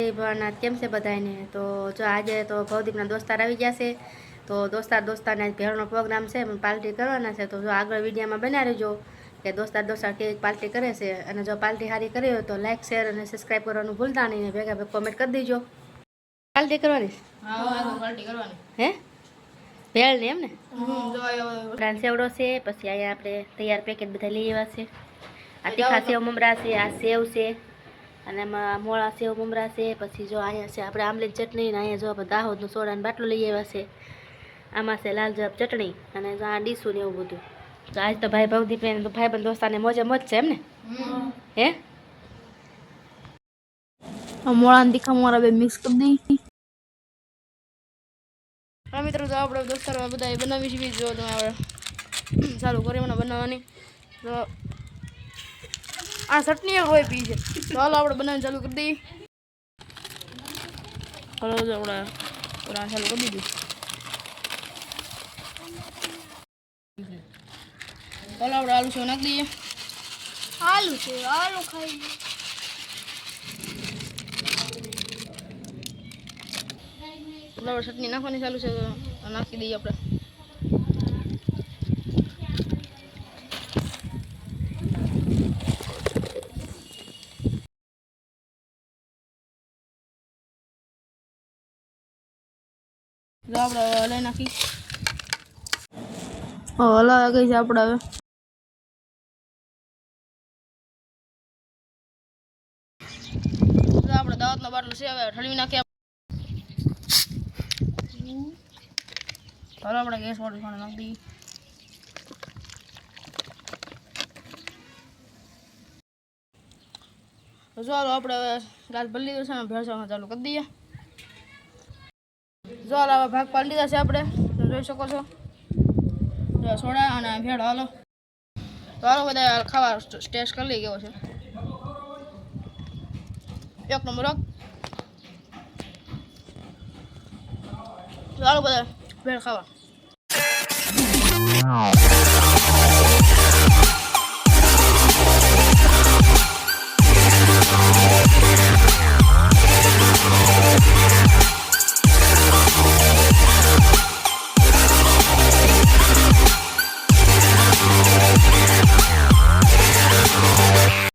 જય કેમ છે બધાને તો જો આજે તો ભવદીપના દોસ્તાર આવી ગયા છે તો દોસ્તાર દોસ્તારને આજ ભેળનો પ્રોગ્રામ છે પાર્ટી કરવાના છે તો જો આગળ વિડીયોમાં બનાવી રહેજો કે દોસ્તાર દોસ્તાર કેવી પાર્ટી કરે છે અને જો પાર્ટી સારી કરી હોય તો લાઇક શેર અને સબસ્ક્રાઈબ કરવાનું ભૂલતા નહીં ને ભેગા ભેગ કોમેન્ટ કરી દેજો. પાર્ટી કરવાની? હે ભેળ ને એમ ને? જો સેવડો છે પછી અહીંયા આપણે તૈયાર પેકેટ બધા લઈ આવ્યા છે. આ તીખા સેવ મમરા છે આ સેવ છે. અને એમાં મોળા સેવ, મમરા છે પછી જો અહીંયા છે આપણે આમલેટ ચટણી ને અહીંયા જો આપણે દાહોદનું સોડાનું બાટલો લઈ આવ્યા છે. આમાં છે લાલ જવાબ ચટણી અને આ ડીશું ને એવું બધું. તો આજ તો ભાઈ ભવદીપ તો ભાઈ બંધ દોસ્તાને મોજે મોજ છે એમ હે? મોળા ને તીખા મોરા બે મિક્સ કરી દઈ. હા મિત્રો તો આપણે દોસ્તારો બધા બનાવી છે જો તમે આપણે ચાલુ કરી મને બનાવવાની. તો આ ચટણી એક હોય પી છે. ચાલો આપણે બનાવવાનું ચાલુ કરી દઈએ. હાલો આપણે બનાવવાનું ચાલુ કરી દીધું. ચાલો આપણે આલુ છે નાખી દઈએ. આલુ છે આલુ ખાઈ આપણે ચટણી નાખવાની ચાલુ છે. નાખી દઈએ આપણે. આપણે હલાવી નાખી. હલાવા કઈ છે આપણે હવે. આપણે દાવતનો બાટલો છે હવે ઠલવી નાખીએ. ચાલો આપણે ગેસ વાળું ખાને નાખી દઈએ. ચાલો આપણે હવે ગાસ ભરી લીધું છે ને ભેળસવાનું ચાલુ કરી દઈએ. જો હાલ હવે ભાગ પાડી લીધા છે આપણે. જોઈ શકો છો. જો સોડા અને ભેળ, હાલો. તો હાલો બધા ખાવા ટેસ્ટ કરી લઈ ગયો છે. એક નંબર. હાલો બધા ભેળ ખાવા.